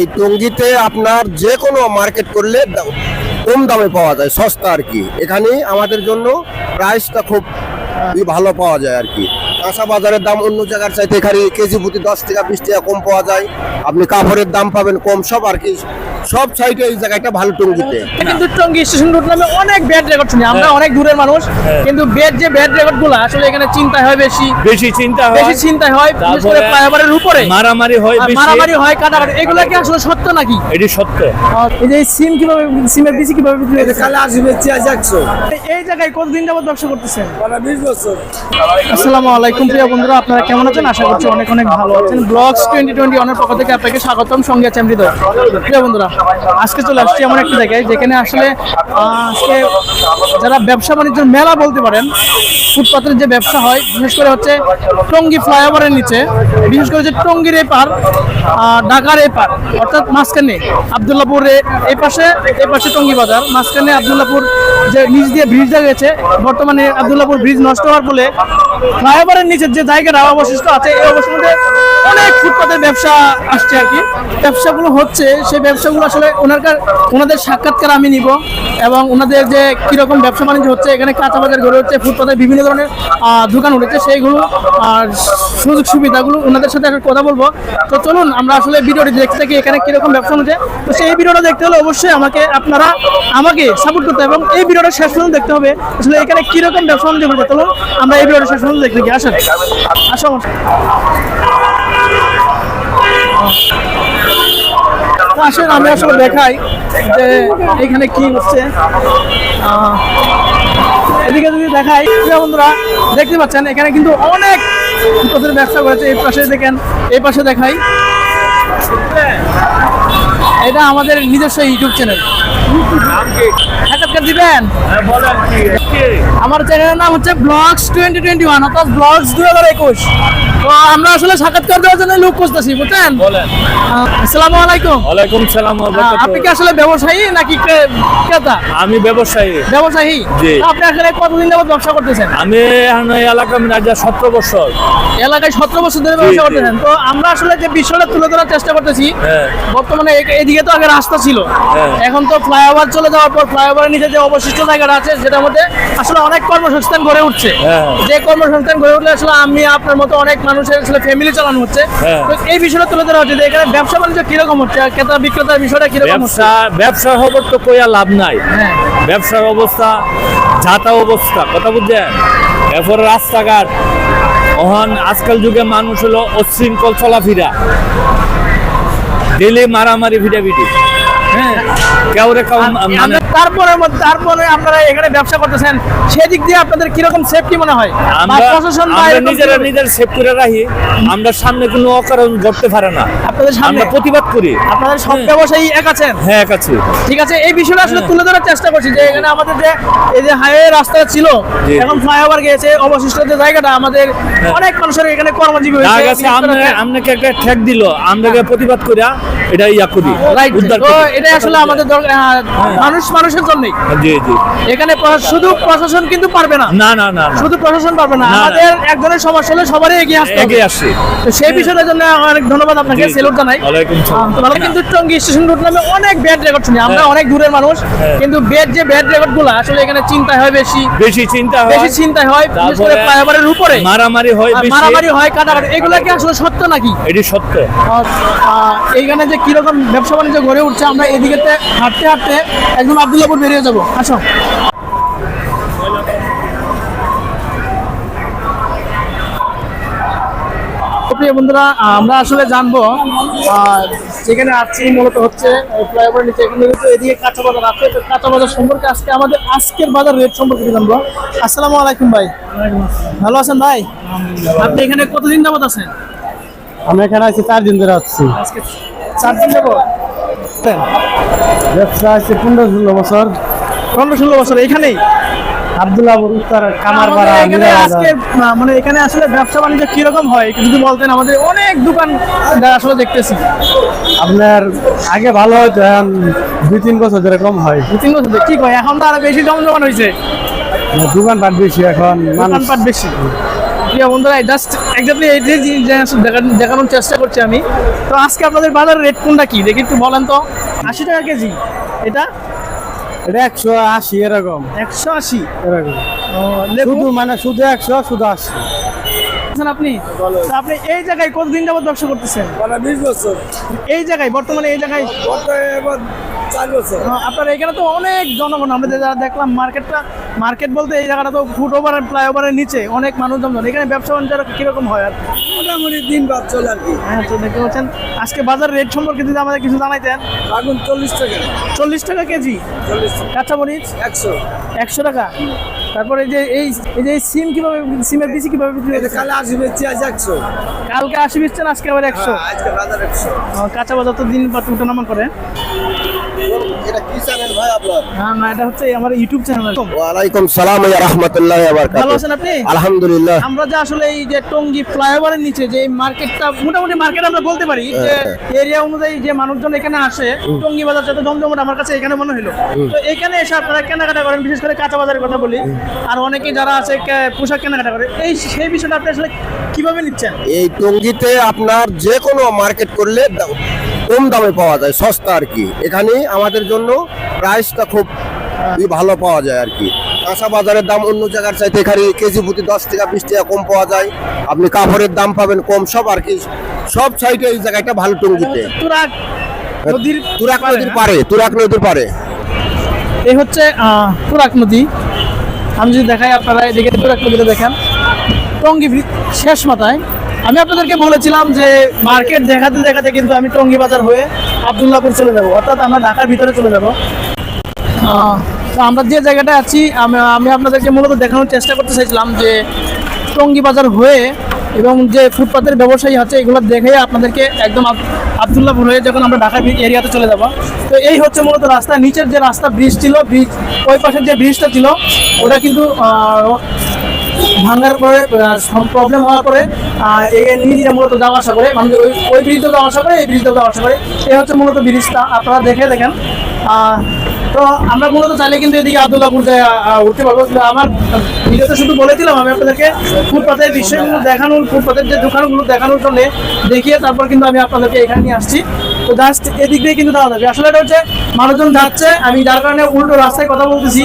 এই টঙ্গিতে আপনার যে কোনো মার্কেট করলে কম দামে পাওয়া যায়, সস্তা আর কি। এখানে আমাদের জন্য প্রাইসটা খুব ভালো পাওয়া যায় আর কি। কাঁচা বাজারের দাম অন্য জায়গার চাইতে এখানে কেজি প্রতি দশ টাকা বিশ টাকা কম পাওয়া যায়। আপনি কাপড়ের দাম পাবেন কম সব আর কি। সব সাইডে এই জায়গাটা ভালো টঙ্গিতে। কিন্তু টঙ্গী স্টেশন রোড নামে অনেক ব্যাড রেকর্ড শুনি। আমরা অনেক দূরের মানুষ কিন্তু ব্যাড যে ব্যাড রেকর্ডগুলো আসলে এখানে চিন্তা হয় বেশি। বেশি চিন্তা হয়। বেশি চিন্তা হয় বিশেষ করে ফ্লাইওভারের উপরে। মারামারি হয় বেশি। মারামারি হয় কাটাকাটি। এগুলো কি আসলে সত্য নাকি? এটি সত্য। এই যে সিম কীভাবে সিমের বেশি কীভাবে বিক্রি হচ্ছে? কালে আসবে চেয়ার যাচ্ছো। এই জায়গায় কতদিন যাবত ব্যবসা করতেছেন? বিশ বছর। আসসালামু আলাইকুম। প্রিয় বন্ধুরা, আপনারা কেমন আছেন? আশা করছি অনেক অনেক ভালো আছেন। ব্লগস টোয়েন্টি টোয়েন্টি অনের পক্ষ থেকে আপনাকে স্বাগতম, সঙ্গে আছে আমি হৃদয়। প্রিয় বন্ধুরা, আজকে চলে আসছি এমন একটা জায়গায় যেখানে আসলে আজকে যারা ব্যবসা বাণিজ্যের মেলা বলতে পারেন, ফুটপাতের যে ব্যবসা হয়, বিশেষ করে হচ্ছে টঙ্গী ফ্লাইওভারের নিচে, বিশেষ করে যে টঙ্গীর এই পার ঢাকার এই পার, অর্থাৎ মাঝখানে আবদুল্লাপুর এই পাশে এই পাশে টঙ্গী বাজার, মাঝখানে আবদুল্লাপুর যে নিচ দিয়ে ব্রিজ গেছে, বর্তমানে আবদুল্লাপুর ব্রিজ নষ্ট হওয়ার ফলে ফ্লাইওভারের নিচের যে জায়গাটা অবশিষ্ট আছে এই ফুটপাতের ব্যবসা আসছে আর কি। ব্যবসাগুলো হচ্ছে, সেই ব্যবসাগুলো আসলে ওনার কা- ওনাদের সাক্ষাৎকার আমি নিব এবং ওনাদের যে কীরকম ব্যবসা বাণিজ্য হচ্ছে, এখানে কাঁচা বাজার গড়ে উঠছে, ফুটপাতে বিভিন্ন ধরনের দোকান উঠেছে, সেইগুলো, আর সুযোগ সুবিধাগুলো ওনাদের সাথে একটা কথা বলব। তো চলুন, আমরা আসলে ভিডিওটি দেখতে থাকি এখানে কীরকম ব্যবসা হচ্ছে। তো সেই ভিডিওটা দেখতে হলে অবশ্যই আমাকে, আপনারা আমাকে সাপোর্ট করতে এবং এই ভিডিওটা শেষ পর্যন্ত দেখতে হবে। আসলে এখানে কীরকম ব্যবসা বাণিজ্য হচ্ছে, চলুন, আমরা এই ভিডিওটা শেষ পর্যন্ত দেখতে থাকি। আসেন। আসো। আসেন, আমি আসলে দেখাই যে এখানে কি হচ্ছে। এদিকে যদি দেখাই বন্ধুরা, দেখতে পাচ্ছেন, এখানে কিন্তু অনেক ফুটপাতের ব্যবসা করেছে। এই পাশে দেখেন, এই পাশে দেখাই। এটা আমাদের নিজস্ব ইউটিউব চ্যানেল। সাক্ষাৎকার দিবেন? আমার চ্যানেলের নাম হচ্ছে ব্লগস টোয়েন্টি টোয়েন্টি ওয়ান অর্থাৎ ব্লগস দুই হাজার একুশ। তো আমরা আসলে সাক্ষাৎকার দেওয়ার জন্য লোক খুঁজতেছি বুঝছেন? আসসালামু আলাইকুম। ওয়ালাইকুম সালাম। আপনি কি আসলে ব্যবসায়ী নাকি ক্রেতা? আমি ব্যবসায়ী। ব্যবসায়ী? আপনি আসলে কতদিন যাবত ব্যবসা করতেছেন? আমি এই এলাকা আমি রাজা সতেরো বছর। এলাকায় সতেরো বছর ধরে ব্যবসা করতেছেন। তো আমরা আসলে যে বিষয়টা তুলে ধরার চেষ্টা করতেছি হ্যাঁ। বর্তমানে এদিকে তো আগে রাস্তা ছিল। হ্যাঁ। এখন তো ফ্লাইওভার চলে যাওয়ার পর ফ্লাইওভারের নিচে যে অবশিষ্ট জায়গাটা আছে যেটার মধ্যে আসলে অনেক কর্মসংস্থান গড়ে উঠছে। হ্যাঁ। যে কর্মসংস্থান গড়ে উঠলে আসলে আমি আপনার মতো অনেক মানুষের আসলে ফ্যামিলি চালানো হচ্ছে। হ্যাঁ। তো এই বিষয়টা তুলে ধরা হচ্ছে যে এখানে ব্যবসা বাণিজ্য কীরকম হচ্ছে ক্রেতা বিক্রেতার বিষয়টা কীরকম হচ্ছে? ব্যবসার খবর তো কইয়া লাভ নাই। হ্যাঁ। ব্যবসার অবস্থা যাতা অবস্থা কথা বুঝছেন? এরপরে রাস্তাঘাট। ওহন আজকাল যুগে মানুষ হলো অশৃঙ্খল চলাফেরা। ডেলি মারামারি ভিটাভিটি। হ্যাঁ। কেউ রে কেউ আমরা তারপরে তারপরে আপনারা এখানে ব্যবসা করতেছেন সেদিক দিয়ে আপনাদের কীরকম সেফটি মনে হয়? প্রশাসন বা আমরা এরকম নিজেরা নিজের সেভ করে রাখি আমরা সামনে কোনো অকারণ ঘটতে পারে না। আপনাদের সামনে? প্রতিবাদ করি। আপনাদের সব হ্যাঁ। ব্যবসায়ী এক আছেন? হ্যাঁ কাছে ঠিক আছে এই বিষয়টা আসলে হ্যাঁ। তুলে ধরার চেষ্টা করছি যে এখানে আমাদের যে এই যে হাইওয়ে রাস্তা ছিল এখন ফ্লাইওভার গিয়েছে অবশিষ্ট যে জায়গাটা আমাদের অনেক মানুষের এখানে কর্মজীবী হয়েছে আমরা আপনাকে একটা ঠেক দিল আমরাকে প্রতিবাদ করিয়া এটা ইয়া করি উদ্ধার এটাই আসলে আমাদের মানুষ মানুষের জন্যই। জি জি। এখানে শুধু প্রশাসন কিন্তু পারবে না। না না না শুধু প্রশাসন পারবে না। আমাদের একজনের সমস্যা হলে সবারই এগিয়ে আসতে এগিয়ে আসছি। তো সেই জন্য অনেক ধন্যবাদ আপনাকে। সেলুট জানাই। কিন্তু টঙ্গী স্টেশন রোড নামে অনেক ব্যাড রেকর্ড শুনি। আমরা হ্যাঁ। অনেক দূরের মানুষ হ্যাঁ। কিন্তু ব্যাড যে ব্যাড রেকর্ডগুলো আসলে এখানে চিন্তা হয় বেশি। বেশি চিন্তা হয়। বেশি চিন্তা হয় বিশেষ করে ফ্লাইওভারের উপরে। মারামারি হয় মারামারি হয় কাটাকাটি এগুলো কি আসলে সত্য নাকি? এটি সত্য। এইখানে যে কীরকম ব্যবসা বাণিজ্য গড়ে উঠছে আমরা এদিকে হাঁটতে হাঁটতে একদম আবদুল্লাপুর বেরিয়ে যাব। আসো। প্রিয় বন্ধুরা আমরা আসলে জানব যেখানে আছি মূলত হচ্ছে ফ্লাইওভার নিচে। এখানে কিন্তু এদিকে কাঁচা বাজার আছে তো কাঁচা বাজার সম্পর্কে আজকে আমাদের আজকের বাজার রেট সম্পর্কে জানব। আসসালামু আলাইকুম ভাই। ভালো আছেন ভাই? আপনি এখানে কতদিন যাবত আছেন? আমি এখানে আছি চার দিন ধরে আজকে চার দিন যাব ব্যবসা আছে পনেরো ষোলো বছর। পনেরো ষোলো বছর এখানেই? আবদুল্লাহ উত্তর কামার এখানে আজকে মানে এখানে আসলে ব্যবসা বাণিজ্য কীরকম হয় যদি বলতেন আমাদের অনেক দোকান আসলে দেখতেছি। আপনার আগে ভালো এখন দুই তিন বছর ধরে কম হয়। দু তিন বছর। কি কয় এখন তো আরও বেশি জমজমান হয়েছে দোকান পাট বেশি এখন দোকানপাট বেশি। প্রিয় বন্ধুরা জাস্ট একজাক্টলি এই যে দেখানোর চেষ্টা করছি আমি। তো আজকে আপনাদের বাজারের রেট কোনটা কি? দেখি একটু বলেন তো। আশি টাকা কেজি। এটা? এটা একশো আশি এরকম। একশো আশি? এরকম। শুধু মানে শুধু একশো শুধু আশি। আপনি? তো আপনি এই জায়গায় কতদিন যাবত ব্যবসা করতেছেন? বিশ বছর। এই জায়গায় বর্তমানে এই জায়গায়? আপনার এখানে তো অনেক জনগণ আমরা যারা দেখলাম মার্কেটটা মার্কেট বলতে এই জায়গাটা তো ফুট ওভার ফ্লাইওভারের নিচে অনেক মানুষ জমজন এখানে ব্যবসা বাণিজ্য কীরকম হয় আর? মোটামুটি দিন বাদ চলে আর কি। হ্যাঁ তো দেখতে পাচ্ছেন আজকে বাজার রেট সম্পর্কে যদি আমাদের কিছু জানাইতেন। আগুন চল্লিশ টাকা। চল্লিশ টাকা কেজি? চল্লিশ কাঁচা মরিচ? একশো। একশো টাকা। তারপরে এই যে এই এই যে সিম কীভাবে সিমের বিচি কীভাবে বিক্রি হচ্ছে? কালে আসি বেচছি আজ একশো। কালকে আশি বেচছেন আজকে আবার একশো? আজকে বাজার একশো। কাঁচা বাজার তো দিন পাত উঠানামা করে। এটা কি চ্যানেল ভাই আপনার? না না এটা হচ্ছে আমার ইউটিউব চ্যানেল ওয়ালাইকুম সালাম রাহমাতুল্লাহি ওয়া ভালো আছেন আপনি? আলহামদুলিল্লাহ। আমরা যে আসলে এই যে টঙ্গী ফ্লাইওভারের নিচে যে মার্কেটটা মোটামুটি মার্কেট আমরা বলতে পারি যে এরিয়া অনুযায়ী যে মানুষজন এখানে আসে টঙ্গী বাজার যত জমজমট আমার কাছে এখানে মনে হলো তো এখানে এসে আপনারা কেনাকাটা করেন বিশেষ করে কাঁচা বাজারের কথা বলি। আর অনেকে যারা আছে পোশাক কেনাকাটা করে এই সেই বিষয়টা আপনি আসলে কীভাবে নিচ্ছেন? এই টঙ্গিতে আপনার যে কোনো মার্কেট করলে কম দামে পাওয়া যায় সস্তা আর কি। এখানে আমাদের জন্য প্রাইসটা খুব ভালো পাওয়া যায় আর কি। কাঁচা বাজারের দাম অন্য জায়গার চাইতে এখানে কেজি প্রতি দশ টাকা বিশ টাকা কম পাওয়া যায়। আপনি কাপড়ের দাম পাবেন কম সব আর কি। সব সাইডে এই জায়গাটা ভালো টঙ্গিতে। তুরাক নদীর? পারে তুরাক নদীর পারে এই হচ্ছে তুরাগ নদী। আমি যদি দেখাই আপনারা এদিকে তুরাগ নদীটা দেখেন। টঙ্গী শেষ মাথায়। আমি আপনাদেরকে বলেছিলাম যে মার্কেট দেখাতে দেখাতে কিন্তু আমি টঙ্গী বাজার হয়ে আবদুল্লাপুর চলে যাব। অর্থাৎ আমরা ঢাকার ভিতরে চলে যাব। আমরা যে জায়গাটা আছি, আমি আপনাদেরকে মূলত দেখানোর চেষ্টা করতে চাইছিলাম যে টঙ্গী বাজার হয়ে এবং যে ফুটপাতের ব্যবসায়ী আছে, এগুলো দেখে আপনাদেরকে একদম আব- আবদুল্লাপুর হয়ে যখন আমরা ঢাকা এরিয়াতে চলে যাব। তো এই হচ্ছে মূলত রাস্তা, নিচের যে রাস্তা ব্রিজ ছিল ব্রিজ ওই পাশের যে ব্রিজটা ছিল, ওটা কিন্তু ভাঙার পরে প্রবলেম হওয়ার পরে আহ, এই নিজে মূলত যাওয়া আসা করে মানে ওই ওই ব্রিজটা যাওয়া আসা করে এই ব্রিজটা যাওয়া আসা করে এই হচ্ছে মূলত ব্রিজটা। আপনারা দেখে দেখেন। তো আমরা মূলত চাইলে কিন্তু এদিকে আবদুল্লাপুর উঠতে পারব। আমার ভিডিওতে শুধু বলেছিলাম আমি আপনাদেরকে ফুটপাতের বিষয়গুলো দেখানোর ফুটপাতের যে দোকানগুলো দেখানোর জন্য দেখিয়ে তারপর কিন্তু আমি আপনাদেরকে এখানে নিয়ে আসছি। তো জাস্ট এদিক দিয়ে কিন্তু যাওয়া যাবে। আসলে এটা হচ্ছে মানুষজন যাচ্ছে আমি যার কারণে উল্টো রাস্তায় কথা বলতেছি।